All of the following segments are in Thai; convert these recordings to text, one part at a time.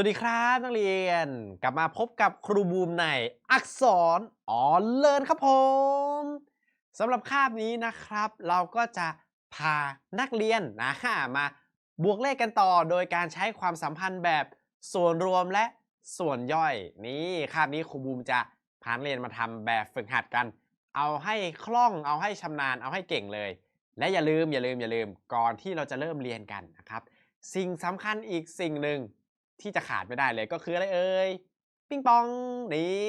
สวัสดีครับนักเรียน กลับมาพบกับครูบูมในอักษรออนเลินครับผมสำหรับคาบนี้นะครับ เราก็จะพานักเรียนนะมาบวกเลขกันต่อโดยการใช้ความสัมพันธ์แบบส่วนรวมและส่วนย่อย นี่คาบนี้ครูบูมจะพานักเรียนมาทำแบบฝึกหัดกัน เอาให้คล่องเอาให้ชำนาญเอาให้เก่งเลย และอย่าลืมอย่าลืมอย่าลืมก่อนที่เราจะเริ่มเรียนกันนะครับ สิ่งสำคัญอีกสิ่งหนึ่ง ที่จะขาดไม่ได้เลยก็คืออะไรเอ่ยปิงปองนี่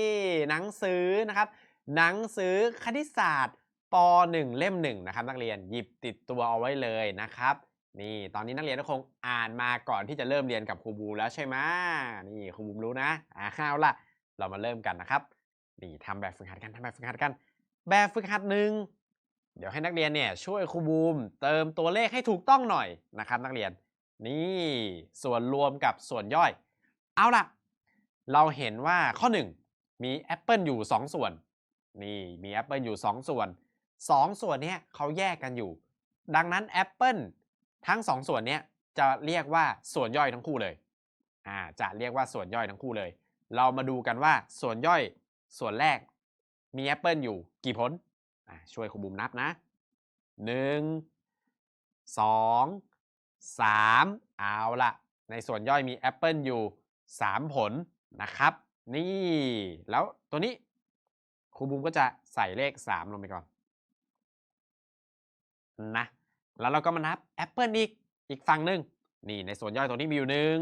หนังสือนะครับ หนังสือคณิตศาสตร์ป .1 เล่มหนึ่งนะครับนักเรียนหยิบติดตัวเอาไว้เลยนะครับ นี่ตอนนี้นักเรียนก็คงอ่านมาก่อนที่จะเริ่มเรียนกับครูบูมแล้วใช่ไหมนี่ครูบูมรู้นะอ่าเอาละเรามาเริ่มกันนะครับนี่ทำแบบฝึกหัดกันทำแบบฝึกหัดกัน แบบฝึกหัดหนึ่งเดี๋ยวให้นักเรียนเนี่ยช่วยครูบูมเติมตัวเลขให้ถูกต้องหน่อยนะครับ นักเรียน นี่ส่วนรวมกับส่วนย่อย เอาล่ะ เราเห็นว่าข้อ 1 มีแอปเปิลอยู่ 2 ส่วน นี่มีแอปเปิลอยู่ 2 ส่วน 2 ส่วนนี้เขาแยกกันอยู่ ดังนั้นแอปเปิลทั้ง 2 ส่วนนี้จะเรียกว่าส่วนย่อยทั้งคู่เลยอ่าจะเรียกว่าส่วนย่อยทั้งคู่เลย เรามาดูกันว่าส่วนย่อยส่วนแรกมีแอปเปิลอยู่กี่ผลช่วยครูบุมนับนะ 1 2 3 เอาละในส่วนย่อยมีแอปเปิลอยู่ 3 ผลนะครับ นี่แล้วตัวนี้ครูบูมก็จะใส่เลข 3 ลงไปก่อนนะแล้วเราก็มานับแอปเปิลอีกอีกฝั่งหนึ่งนี่ในส่วนย่อยตรงนี้มีอยู่หนึ่ง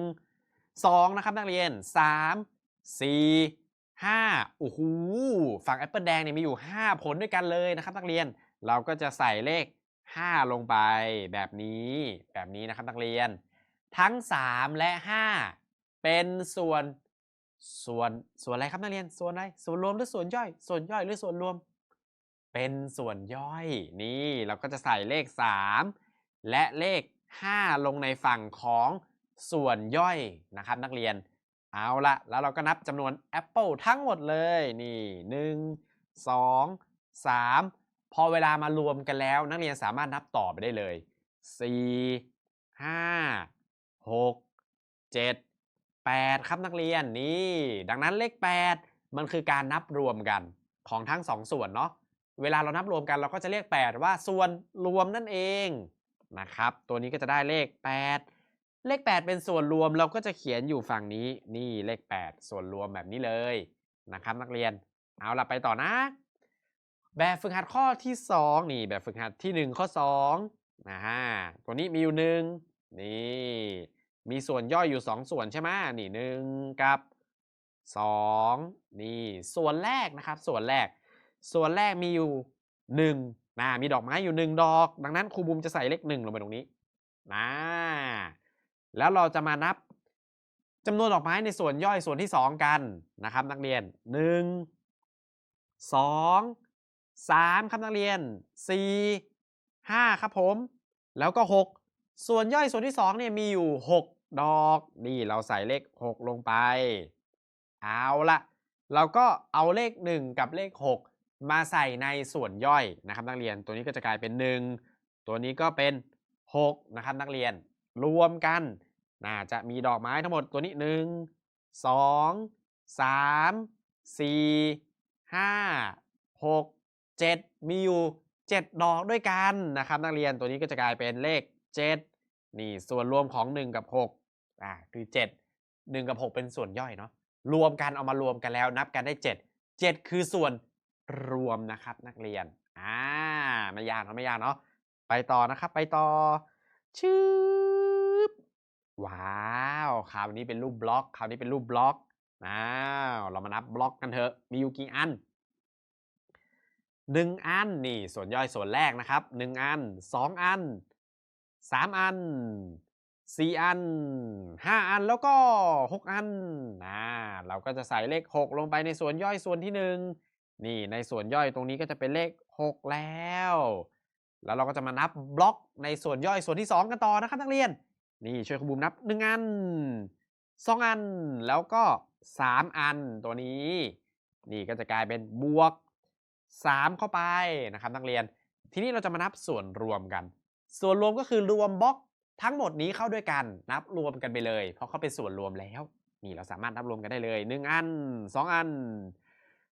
สองนะครับนักเรียนสามสี่ห้าโอ้โหฝั่งแอปเปิลแดงเนี่ยมีอยู่ 5 ผลด้วยกันเลยนะครับนักเรียน เราก็จะใส่เลข 5 ลงไปแบบนี้แบบนี้นะครับนักเรียน ทั้ง 3 และ 5 เป็นส่วนส่วนส่วนอะไรครับนักเรียนส่วนอะไรส่วนรวมหรือส่วนย่อย ส่วนย่อยหรือส่วนรวม เป็นส่วนย่อยนี่เราก็จะใส่เลข 3 และเลข 5 ลงในฝั่งของส่วนย่อยนะครับนักเรียนเอาละแล้วเราก็นับจำนวนแอปเปิลทั้งหมดเลยนี่ 1 2 3 พอเวลามารวมกันแล้ว นักเรียนสามารถนับต่อไปได้เลย 4 5 6 7 8 ครับนักเรียนนี่ ดังนั้นเลข 8 มันคือการนับรวมกันของทั้ง 2 ส่วนเนาะเวลาเรานับรวมกันเราก็จะเรียก 8 ว่าส่วนรวมนั่นเองนะครับ ตัวนี้ก็จะได้เลข 8 เลข 8 เป็นส่วนรวมเราก็จะเขียนอยู่ฝั่งนี้นี่เลข 8 ส่วนรวมแบบนี้เลยนะครับ นักเรียนเอาล่ะไปต่อนะ แบบฝึกหัดข้อที่ 2 นี่แบบฝึกหัดที่ 1 ข้อ2นะฮะตัวนี้มีอยู่หนึ่งนี่มีส่วนย่อยอยู่ 2 ส่วนใช่ไหมนี่หนึ่งกับ2นี่ส่วนแรกนะครับ ส่วนแรก ส่วนแรกมีอยู่1นะมีดอกไม้อยู่ 1 ดอก ดังนั้นครูบุมจะใส่เลข1ลงไปตรงนี้นะแล้วเราจะมานับจำนวนดอกไม้ในส่วนย่อยส่วนที่ 2 กันนะครับ นักเรียน 1 2 3 ครับนักเรียน 4 5 ครับผม แล้วก็ 6 ส่วนย่อยส่วนที่2เนี่ยมีอยู่ 6 ดอก นี่เราใส่เลข 6 ลงไป เอาละเราก็เอาเลข 1 กับเลข 6 มาใส่ในส่วนย่อยนะครับนักเรียนตัวนี้ก็จะกลายเป็น 1 ตัวนี้ก็เป็น 6 นะครับนักเรียนรวมกัน น่าจะมีดอกไม้ทั้งหมดตัวนี้ 1 2 3 4 5 6 7 มีอยู่ 7 ดอกด้วยกันนะครับนักเรียนตัวนี้ก็จะกลายเป็นเลข 7 นี่ส่วนรวมของ 1 กับ6อ่าคือ 7 1 กับ 6 เป็นส่วนย่อยเนาะรวมกันเอามารวมกันแล้วนับกันได้ 7 7 คือส่วนรวมนะครับนักเรียนอ่าไม่ยากเนาะไม่ยากเนาะไปต่อนะครับไปต่อชืบว้าวคราวนี้เป็นรูปบล็อกคราวนี้เป็นรูปบล็อกอ้าวเรามานับบล็อกกันเถอะมีอยู่กี่อัน หนึ่งอันนี่ส่วนย่อยส่วนแรกนะครับหนึ่งอันสองอันสามอันสี่อันห้าอันแล้วก็หกอันนะเราก็จะใส่เลขหกลงไปในส่วนย่อยส่วนที่หนึ่งนี่ในส่วนย่อยตรงนี้ก็จะเป็นเลขหกแล้ว แล้วเราก็จะมานับบล็อกในส่วนย่อยส่วนที่สองกันต่อนะครับนักเรียน นี่ช่วยครูบูมนับหนึ่งอันสองอันแล้วก็สามอันตัวนี้ นี่ก็จะกลายเป็นบวก 3 เข้าไปนะครับนักเรียน ทีนี้เราจะมานับส่วนรวมกัน ส่วนรวมก็คือรวมบล็อกทั้งหมดนี้เข้าด้วยกันนับรวมกันไปเลย เพราะเขาเป็นส่วนรวมแล้วนี่เราสามารถนับรวมกันได้เลย 1 อัน 2 อัน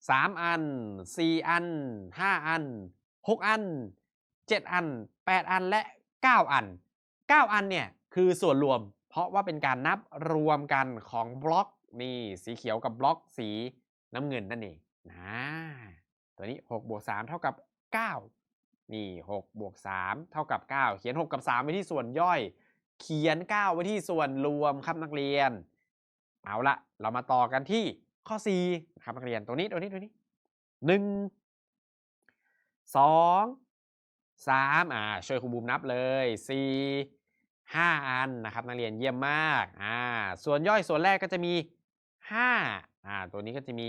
3 อัน 4 อัน 5 อัน 6 อัน 7 อัน 8 อันและ 9 อัน 9 อันเนี่ยคือส่วนรวม เพราะว่าเป็นการนับรวมกันของบล็อกนี่สีเขียวกับบล็อกสีน้ำเงินนั่นเองนะ ตัวนี้6บวก3เท่ากับ 9 นี่6บวก3เท่ากับ 9 เขียน 6 กับ 3 ไว้ที่ส่วนย่อย เขียน 9 ไว้ที่ส่วนรวมครับนักเรียน เอาละเรามาต่อกันที่ข้อ4ครับนักเรียนตัวนี้ตัวนี้ตัวนี้หนึ่งสองสามอ่าช่วยครูบูมนับเลยสี่ห้าอันนะครับนักเรียนเยี่ยมมากอ่าส่วนย่อยส่วนแรกก็จะมีห้าอ่าตัวนี้ก็จะมี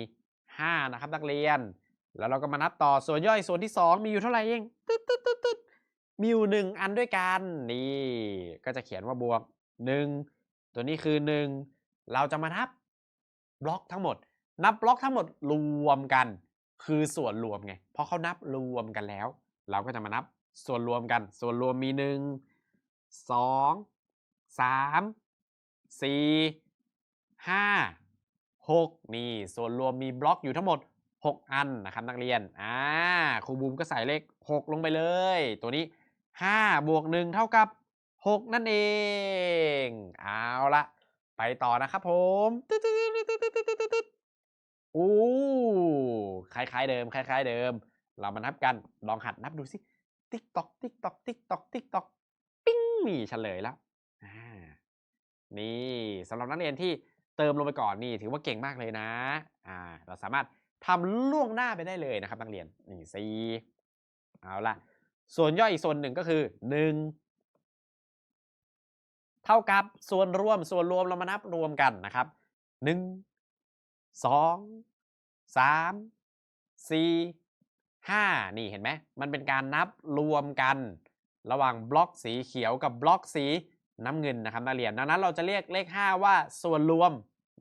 ห้านะครับนักเรียน แล้วเราก็มานับต่อส่วนย่อยส่วนที่สองมีอยู่เท่าไหร่เองตึ๊ดตึ๊ดตึ๊ดตึ๊ดมีอยู่หนึ่งอันด้วยกันนี่ก็จะเขียนว่าบวกหนึ่งตัวนี้คือหนึ่งเราจะมานับบล็อกทั้งหมด นับบล็อกทั้งหมดรวมกัน คือส่วนรวมไงเพราะเขานับรวมกันแล้ว เราก็จะมานับส่วนรวมกัน ส่วนรวมมีหนึ่งสองสามสี่ห้าหกนี่ ส่วนรวมมีบล็อกอยู่ทั้งหมด 6 อันนะครับนักเรียนอ่าครูบูมก็ใส่เลข 6 ลงไปเลย ตัวนี้5บวก1เท่ากับ 6 นั่นเอง เอาละไปต่อนะครับผมอู้คล้ายๆเดิมคล้ายๆเดิม เรามานับกันลองหัดนับดูสิ ติ๊กตอกติ๊กตอกติ๊กตอกติ๊กตอกปิ้งมีเฉลยแล้วนี่สำหรับนักเรียนที่เติมลงไปก่อนนี่ถือว่าเก่งมากเลยนะอ่าเราสามารถ ทำล่วงหน้าไปได้เลยนะครับนักเรียนนี่สี่เอาละส่วนย่อยอีกส่วนหนึ่งก็คือหนึ่งเท่ากับส่วนรวมส่วนรวมเรามานับรวมกันนะครับหนึ่งสองสามสี่ห้านี่เห็นไหมมันเป็นการนับรวมกัน ระหว่างบล็อกสีเขียวกับบล็อกสีน้ำเงินนะครับนักเรียนดังนั้นเราจะเรียกเลข 5 ว่าส่วนรวม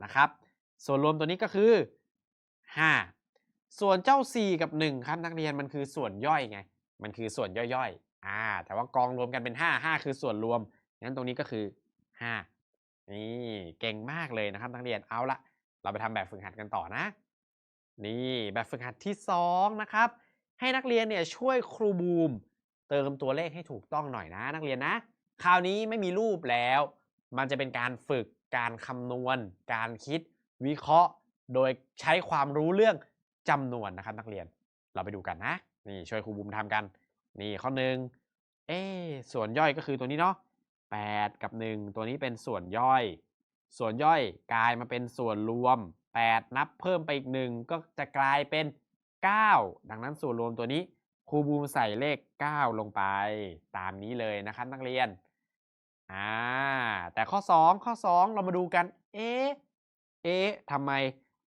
นะครับ ส่วนรวมตัวนี้ก็คือ 5 ส่วนเจ้า 4 กับ 1 ครับนักเรียนมันคือส่วนย่อยไง มันคือส่วนย่อยๆอ่าแต่ว่ากองรวมกันเป็น 5 5 คือส่วนรวมงั้นตรงนี้ก็คือ 5 นี่เก่งมากเลยนะครับนักเรียนเอาละเราไปทำแบบฝึกหัดกันต่อนะ นี่แบบฝึกหัดที่ 2 นะครับ ให้นักเรียนเนี่ยช่วยครูบูมเติมตัวเลขให้ถูกต้องหน่อยนะนักเรียนนะ คราวนี้ไม่มีรูปแล้ว มันจะเป็นการฝึกการคำนวณ การคิดวิเคราะห์ โดยใช้ความรู้เรื่องจำนวนนะครับนักเรียนเราไปดูกันนะ นี่ช่วยครูบุมทำกัน นี่ข้อหนึ่งเอ๊ส่วนย่อยก็คือตัวนี้เนาะ8 กับ 1 ตัวนี้เป็นส่วนย่อย ส่วนย่อยกลายมาเป็นส่วนรวม 8 นับเพิ่มไปอีก 1 ก็จะกลายเป็น 9 ดังนั้นส่วนรวมตัวนี้ครูบูมใส่เลข 9 ลงไปตามนี้เลยนะครับนักเรียนอ่าแต่ข้อ 2 ข้อ 2 เรามาดูกัน เอ๊ะเอ๊ะทำไม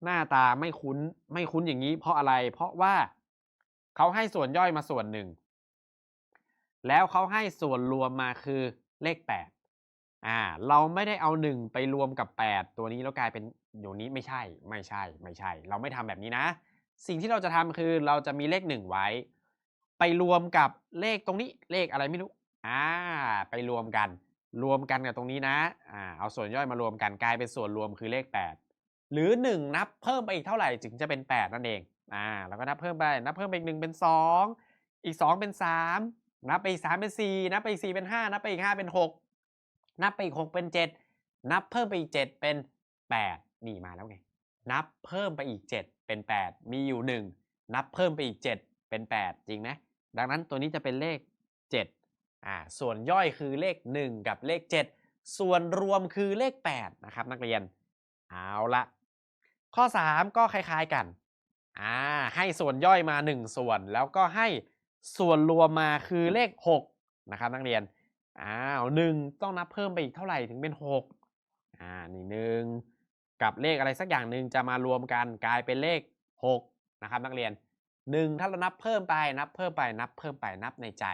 หน้าตาไม่คุ้นไม่คุ้นอย่างนี้เพราะอะไร เพราะว่าเขาให้ส่วนย่อยมาส่วนหนึ่ง แล้วเขาให้ส่วนรวมมาคือเลข 8 อ่า เราไม่ได้เอา1ไปรวมกับ 8 ตัวนี้แล้วกลายเป็นอยู่นี้ไม่ใช่ ไม่ใช่ ไม่ใช่ เราไม่ทำแบบนี้นะ สิ่งที่เราจะทำคือเราจะมีเลข1ไว้ ไปรวมกับเลขตรงนี้เลขอะไรไม่รู้ อ่า ไปรวมกัน รวมกันกับตรงนี้นะ อ่า เอาส่วนย่อยมารวมกันกลายเป็นส่วนรวมคือเลข 8 หรือ 1 นับเพิ่มไปอีกเท่าไหร่ถึงจะเป็น 8 นั่นเองอ่าแล้วก็นับเพิ่มไปนับเพิ่มไปอีก1เป็น 2 อีก 2 เป็น 3 นับไปอีก 3 เป็น 4 นับไปอีก 4 เป็น 5 นับไปอีก 5 เป็น 6 นับไปอีก 6 เป็น 7 นับเพิ่มไปอีก 7 เป็น 8 นี่มาแล้วไง นับเพิ่มไปอีก 7 เป็น 8 มีอยู่ 1 นับเพิ่มไปอีก 7 เป็น 8 จริงไหมดังนั้นตัวนี้จะเป็นเลข 7อ่าส่วนย่อยคือเลข 1 กับเลข 7 ส่วนรวมคือเลข 8 นะครับนักเรียน เอาละ ข้อ 3 ก็คล้ายๆกันอ่าให้ส่วนย่อยมา 1 ส่วน แล้วก็ให้ส่วนรวมมาคือเลข6นะครับนักเรียนอ้าวหนึ่งต้องนับเพิ่มไปอีกเท่าไหร่ถึงเป็น6อ่านี่หนึ่งกับเลขอะไรสักอย่างหนึ่งจะมารวมกันกลายเป็นเลข6นะครับนักเรียน 1 ถ้าเรานับเพิ่มไปนับเพิ่มไปนับเพิ่มไปนับในใจ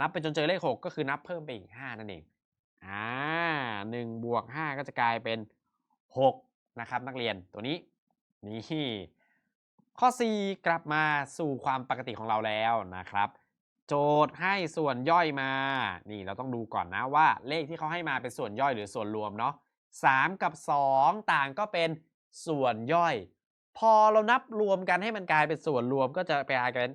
นับไปจนเจอเลข 6 ก็คือนับเพิ่มไปอีก 5 นั่นเองอ่าหนึ่งบวก5ก็จะกลายเป็น6นะครับนักเรียนตัวนี้ นี่ข้อ 4 กลับมาสู่ความปกติของเราแล้วนะครับ โจทย์ให้ส่วนย่อยมา นี่เราต้องดูก่อนนะว่าเลขที่เขาให้มาเป็นส่วนย่อยหรือส่วนรวมเนาะ3 กับ 2 ต่างก็เป็นส่วนย่อย พอเรานับรวมกันให้มันกลายเป็นส่วนรวมก็จะกลายเป็น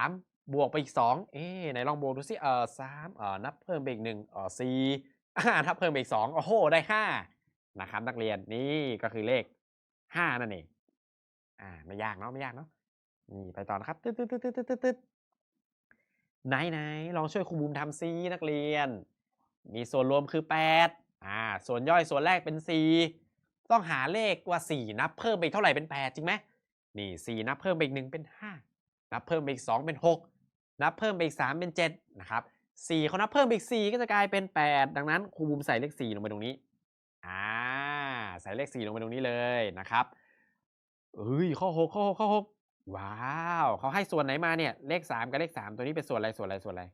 3บวกไปอีก 2 เอ๊ะไหนลองบวกดูสิเออสามเออนับเพิ่มไปอีกหนึ่งเออสี่อ่านับเพิ่มไปอีก 2 โอ้โห ได้ 5 นะครับนักเรียนนี่ก็คือเลข 5 นั่นเอง อ่า ไม่ยากเนาะไม่ยากเนาะนี่ไปต่อนะครับตึ๊ดตึ๊ดตึ๊ดตึ๊ดตึ๊ดตึ๊ดไหนไหนลองช่วยครูบูมทำซินักเรียน มีส่วนรวมคือ8อ่าส่วนย่อยส่วนแรกเป็น 4 ต้องหาเลขว่า 4 นับเพิ่มไปเท่าไหร่เป็น 8 จริงไหมนี่ 4 นับเพิ่มไปอีก1เป็น 5 นับเพิ่มไปอีก 2 เป็น 6 นับเพิ่มไปอีก 3 เป็น 7 นะครับ4เขานับเพิ่มไปอีก 4 ก็จะกลายเป็น 8 ดังนั้นครูบูมใส่เลข 4 ลงไปตรงนี้อ่าใส่เลข 4 ลงไปตรงนี้เลยนะครับ เอ้ยข้อ6ข้อ6ข้อ6ว้าวเขาให้ส่วนไหนมาเนี่ย เลข3กับเลข3ตัวนี้เป็นส่วนอะไรส่วนอะไรส่วนอะไร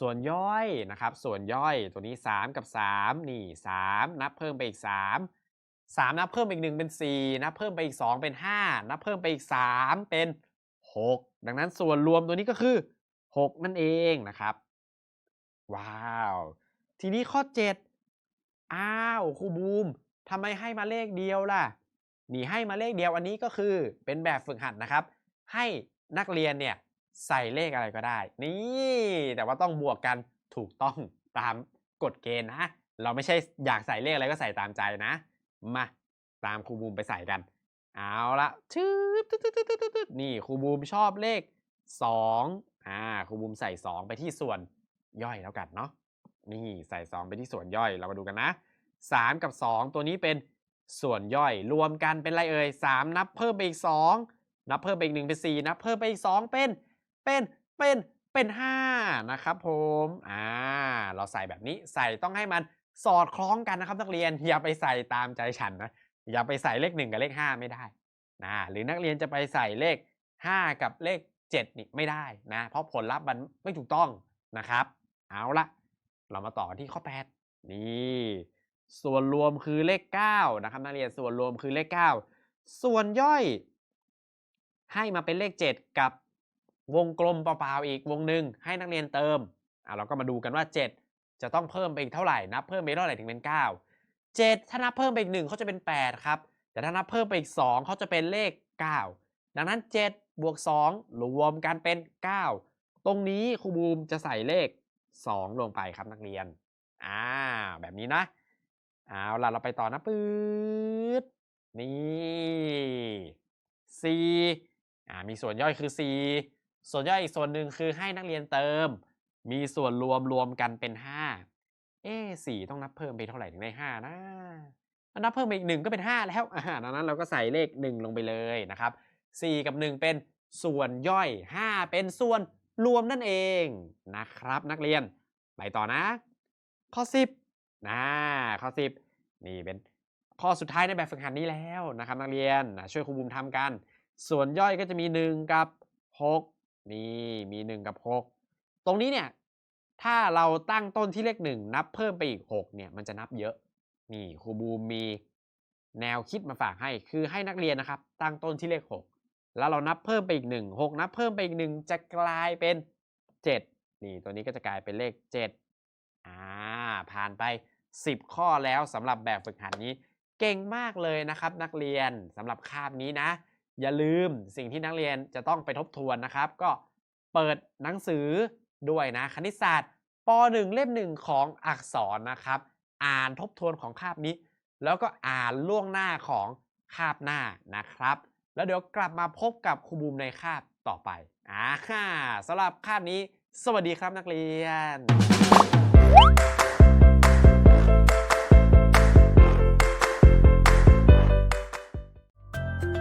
ส่วนย่อยนะครับ ส่วนย่อยตัวนี้3กับ3นี่3นับเพิ่มไปอีก3 3นับเพิ่มไปอีก1เป็น4นับเพิ่มไปอีก2เป็น5นับเพิ่มไปอีก3เป็น6ดังนั้นส่วนรวมตัวนี้ก็คือ6นั่นเองนะครับ ว้าว ทีนี้ข้อ7อ้าวครูบูมทำไมให้มาเลขเดียวล่ะ นี่ให้มาเลขเดียวอันนี้ก็คือเป็นแบบฝึกหัดนะครับ ให้นักเรียนเนี่ยใส่เลขอะไรก็ได้ นี่ แต่ว่าต้องบวกกันถูกต้องตามกฎเกณฑ์นะ เราไม่ใช่อยากใส่เลขอะไรก็ใส่ตามใจนะ มาตามครูบูมไปใส่กัน เอาละชืดตึ๊ดตึ๊ดตึ๊ดตึ๊ดตึ๊ดนี่ครูบูมชอบเลข2อ่าครูบูมใส่ 2 ไปที่ส่วนย่อยแล้วกันเนาะนี่ใส่ 2 ไปที่ส่วนย่อยเรามาดูกันนะ 3 กับ 2 ตัวนี้เป็น ส่วนย่อยรวมกันเป็นไรเอ่ย3 นับเพิ่มไปอีก 2 นับเพิ่มไปอีก1เป็น4นับเพิ่มไปอีก 2 เป็นเป็นเป็นเป็น 5 นะครับผมอ่าเราใส่แบบนี้ใส่ต้องให้มันสอดคล้องกันนะครับนักเรียนอย่าไปใส่ตามใจฉันนะอย่าไปใส่เลข 1 กับเลข 5 ไม่ได้นะหรือนักเรียนจะไปใส่เลข 5 กับเลข 7 นี่ไม่ได้นะเพราะผลลัพธ์มันไม่ถูกต้องนะครับ เอาละเรามาต่อกันที่ข้อ 8 นี่ ส่วนรวมคือเลข9นะครับนักเรียนส่วนรวมคือเลข 9 ส่วนย่อยให้มาเป็นเลข 7 กับวงกลมเปล่าๆอีกวงหนึ่งให้นักเรียนเติมอะเราก็มาดูกันว่า 7 จะต้องเพิ่มไปอีกเท่าไหร่นับเพิ่มไปเท่าไหร่ถึงเป็น 9 7 ถ้านับเพิ่มไปอีก1เขาจะเป็น 8 ครับ แต่ถ้านับเพิ่มไปอีก 2เขาจะเป็นเลข 9 ดังนั้น 7 บวก 2 รวมกันเป็น 9 ตรงนี้ครูบูมจะใส่เลข 2 ลงไปครับนักเรียนอ่าแบบนี้นะ เอาล่ะเราไปต่อนะปื๊ดนี่4อ่ามีส่วนย่อยคือ4ส่วนย่อยอีกส่วนหนึ่งคือให้นักเรียนเติม มีส่วนรวมรวมกันเป็น 5 เอ๊สี่ต้องนับเพิ่มไปเท่าไหร่ถึงได้5นะนับเพิ่มไปอีก1ก็เป็น 5 แล้วอ่าดังนั้นเราก็ใส่เลข 1 ลงไปเลยนะครับ 4 กับ 1 เป็นส่วนย่อย 5 เป็นส่วนรวมนั่นเองนะครับนักเรียน ไปต่อนะ ข้อ 10 นะข้อ10นี่เป็นข้อสุดท้ายในแบบฝึกหัดนี้แล้วนะครับนักเรียนนะช่วยครูบูมทำกัน ส่วนย่อยก็จะมี 1 กับ 6 นี่มี 1 กับ 6 ตรงนี้เนี่ยถ้าเราตั้งต้นที่เลข 1 นับเพิ่มไปอีก 6 เนี่ยมันจะนับเยอะ นี่ครูบูมมีแนวคิดมาฝากให้ คือให้นักเรียนนะครับ ตั้งต้นที่เลข 6 แล้วเรานับเพิ่มไปอีก 1 6 นับเพิ่มไปอีก 1 จะกลายเป็น 7 นี่ตัวนี้ก็จะกลายเป็นเลข 7อ่าานไป 10 ข้อแล้วสำหรับแบบฝึกหัดนี้ เก่งมากเลยนะครับนักเรียนสำหรับคาบนี้นะ อย่าลืมสิ่งที่นักเรียนจะต้องไปทบทวนนะครับ ก็เปิดหนังสือด้วยนะคณิตศาสตร์ป .1 เล่มหนึ่งของอักษรนะครับ อ่านทบทวนของคาบนี้ แล้วก็อ่านล่วงหน้าของคาบหน้านะครับ แล้วเดี๋ยวกลับมาพบกับครูบูมในคาบต่อไปอ่าสำหรับคาบนี้ สวัสดีครับนักเรียน